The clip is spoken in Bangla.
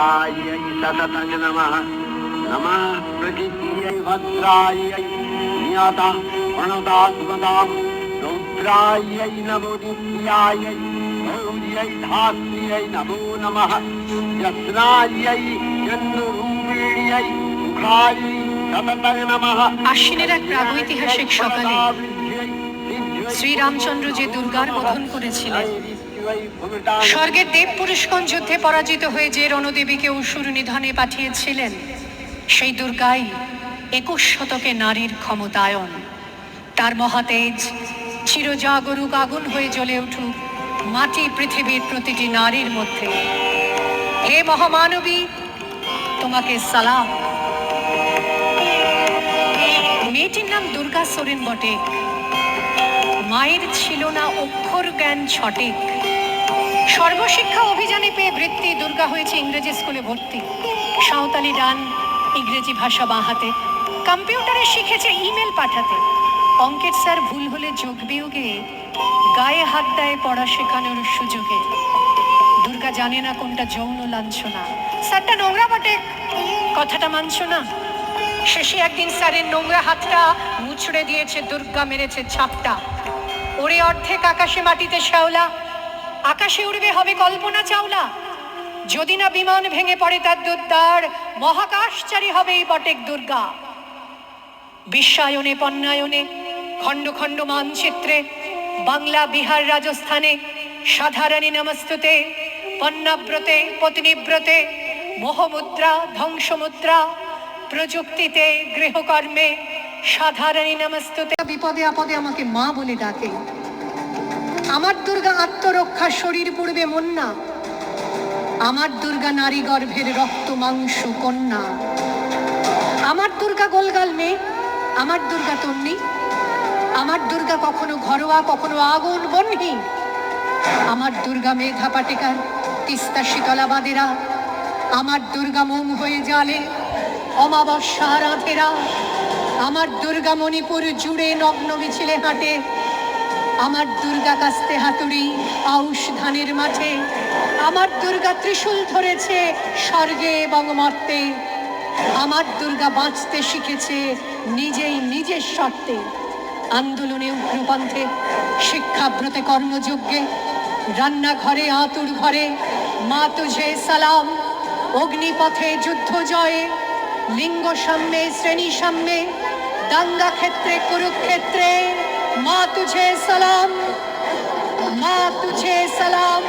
रुद्रायै सततं नमः नमः प्रकृत्यै भद्रायै नियता प्रणतात्मतां रौद्रायै नमो नित्यायै गौर्यै धात्र्यै नमो नमः यत्नायै जन्मरूपिण्यै मुखायै सततं नमः আশ্বিনের এক প্রাগৈতিহাসিক সকালে শ্রীরামচন্দ্র যে দুর্গার বোধন করেছিলেন স্বর্গের দেব পুরুষগণ যুদ্ধে পরাজিত হয়ে যে রণদেবীকে অসুর নিধনে পাঠিয়েছিলেন, সেই দুর্গাই একুশ শতকে নারীর ক্ষমতায়ন। তার মহাতেজ চিরজাগরুক আগুন হয়ে জ্বলে উঠুক মাটি পৃথিবীর প্রতিটি নারীর মধ্যে। হে মহামানবী, তোমাকে সালাম। মেয়েটির নাম দুর্গা সোরেন বটে মায়ের ছিল না অক্ষর জ্ঞান ছটেক। সর্বশিক্ষা অভিযানে পেয়ে বৃত্তি দুর্গা হয়েছে ইংরেজি স্কুলে ভর্তি। সাঁওতালি ডান, ইংরেজি ভাষা বাঁহাতে। কম্পিউটারে শিখেছে ইমেল পাঠাতে। অঙ্কের স্যার ভুল হলে যোগ বিয়োগে, গায়ে হাত দেয় পড়া শেখানোর সুযোগে। দুর্গা জানে না কোনটা যৌন লাঞ্ছনা। স্যারটা নোংরা বটে। কথাটা মানছো না? শেষে একদিন স্যারের নোংরা হাতটা মুছড়ে দিয়েছে, দুর্গা মেরেছে ছাপটা। ওরে অর্ধেক আকাশে মাটিতে শ্যাওলা। আকাশে উড়বে হবে কল্পনা চাওলা। যদি না বিমান ভেঙে পড়ে তার দুর্দার মহাকাশচারী হবে এই বটেক দুর্গা। বিশ্বায়নে, পণ্যায়নে, খণ্ড খণ্ড মানচিত্রে, বাংলা, বিহার, রাজস্থানে, সাধারণী নমস্তুতে, পণ্যাব্রতে, পত্নীব্রতে, মোহমুদ্রা, ধ্বংসমুদ্রা, প্রযুক্তিতে, গৃহকর্মে, সাধারণী নমস্তুতে। বিপদে আপদে আমাকে মা বলে ডাকে। আমার দুর্গা আত্মরক্ষা শরীর পূর্বে মন্না। আমার দুর্গা নারী গর্ভের রক্ত, মাংস, কন্যা। আমার দুর্গা গোলগাল মেয়ে, আমার দুর্গা তন্নি। আমার দুর্গা কখনো ঘরোয়া, কখনো আগুন বন্হি। আমার দুর্গা মেধা পাটিকার তিস্তা শীতলা বাদেরা আমার দুর্গা মোম হয়ে জালে অমাবস্যা রাধেরা আমার দুর্গা মণিপুর জুড়ে নগ্ন মিছিলে হাঁটে আমার দুর্গা কাস্তে হাতুড়ি, আউশ ধানের মাঠে। আমার দুর্গা ত্রিশূল ধরেছে স্বর্গে এবং মর্তে। আমার দুর্গা বাঁচতে শিখেছে নিজেই নিজের শর্তে। আন্দোলনে উগ্রপন্থে, শিক্ষাব্রতে কর্মযজ্ঞে, রান্নাঘরে, আতুর ঘরে মা তুঝে সালাম, অগ্নিপথে যুদ্ধ জয়ে, লিঙ্গ সাম্যে, শ্রেণি সাম্যে, দাঙ্গা ক্ষেত্রে, কুরুক্ষেত্রে মা তুঝে সালাম মা তুঝে সালাম